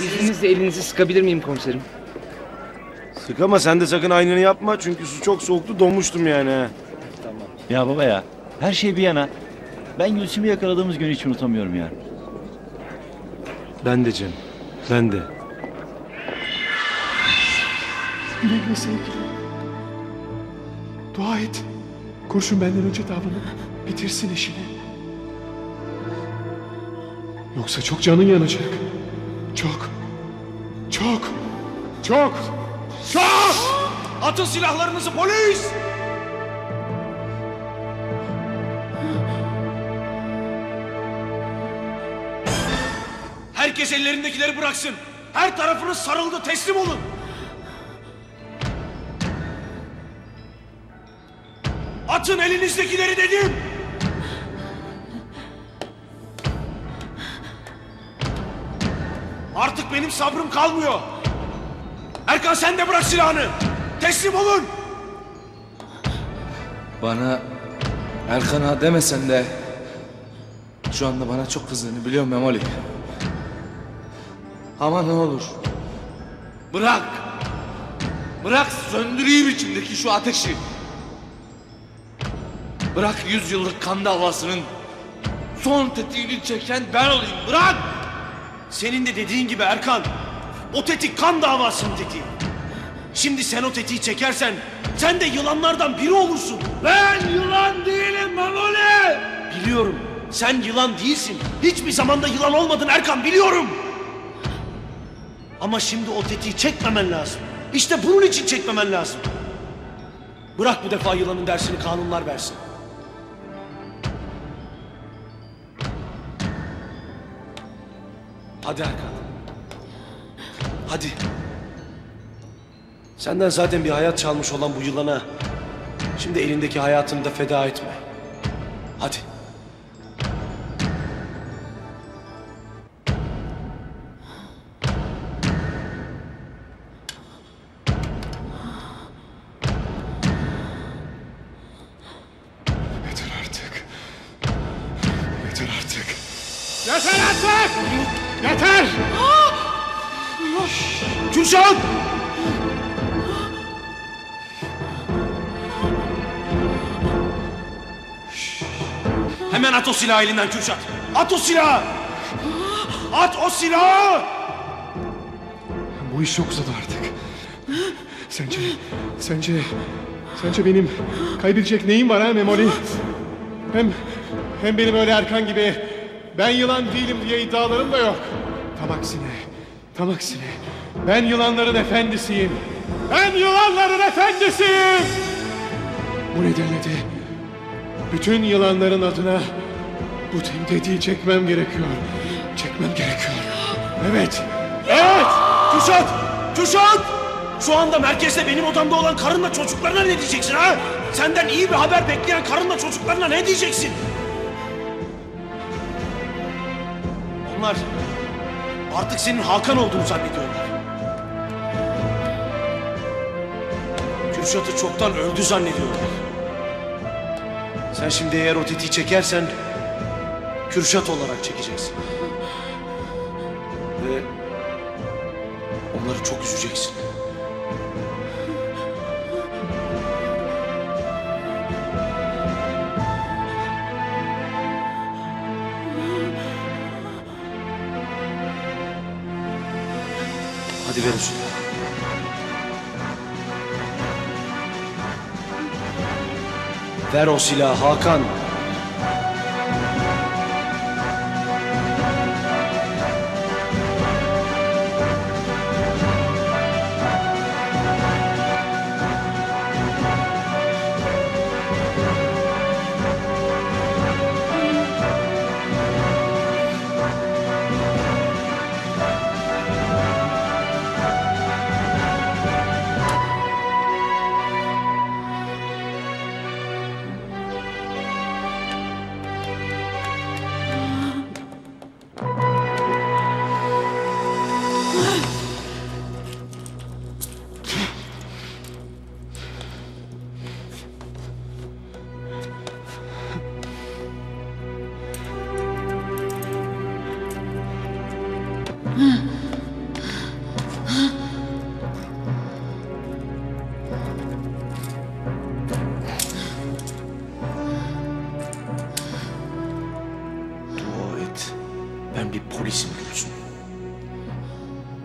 İzninizle elinizi sıkabilir miyim komiserim? Sık ama sen de sakın aynını yapma çünkü su çok soğuktu donmuştum yani ha. Ya baba ya her şey bir yana. Ben Gülsüm'ü yakaladığımız günü hiç unutamıyorum ya. Ben de Cem. Ben de. Yüreğine sevgilim. Dua et. Kurşun benden önce davranıp bitirsin işini. Yoksa çok canın yanacak. Çok. Çok. Çok. Çok! Atın silahlarınızı polis! Herkes ellerindekileri bıraksın. Her tarafınız sarıldı teslim olun. Atın elinizdekileri dedim. Artık benim sabrım kalmıyor. Erkan sen de bırak silahını. Teslim olun. Bana Erkan ağa demesen de şu anda bana çok kızdığını biliyorum Memoli. Ama ne olur. Bırak. Bırak söndüreyim içimdeki şu ateşi. Bırak yüz yıllık kan davasının son tetiğini çeken ben olayım. Bırak. Senin de dediğin gibi Erkan. O tetik kan davasının tetiği. Şimdi sen o tetiği çekersen sen de yılanlardan biri olursun. Ben yılan değilim Memoli. Biliyorum. Sen yılan değilsin. Hiçbir zamanda yılan olmadın Erkan biliyorum. Ama şimdi o tetiği çekmemen lazım. İşte bunun için çekmemen lazım. Bırak bu defa yılanın dersini kanunlar versin. Hadi Erkan. Hadi. Senden zaten bir hayat çalmış olan bu yılana şimdi elindeki hayatını da feda etme. Hadi. Yeter! Kürşat! Hemen at o silahı elinden Kürşat. At o silahı! At o silahı! Bu iş çok uzadı artık. Sence, sence, sence benim kaybedecek neyim var ha Memoli? Hem, hem benim öyle Erkan gibi ben yılan değilim diye iddialarım da yok. Tam aksine, tam aksine ben yılanların efendisiyim. Ben yılanların efendisiyim! Bu nedenle de bütün yılanların adına bu tetiği çekmem gerekiyor. Çekmem gerekiyor. Evet, evet! Kürşat! Kürşat! Şu anda merkezde benim odamda olan karınla çocuklarına ne diyeceksin ha? Senden iyi bir haber bekleyen karınla çocuklarına ne diyeceksin? Onlar artık senin Hakan olduğunu zannediyorlar. Kürşat'ı çoktan öldü zannediyorlar. Sen şimdi eğer o tetiği çekersen Kürşat olarak çekeceksin. Ve onları çok üzeceksin. Hadi ver o silahı. Ver o silahı Hakan.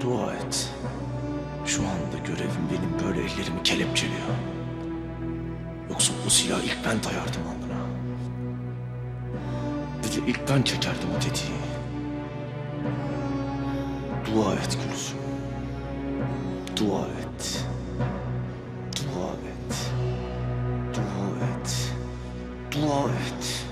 Dua et. Şu anda görevim benim böyle ellerimi kelepçeliyor. Yoksa o silahı ilk ben dayardım alnına. Bir de ilk ben çekerdim o tetiği. Dua et Gülsüm. Dua et. Dua et. Dua et. Dua et. Dua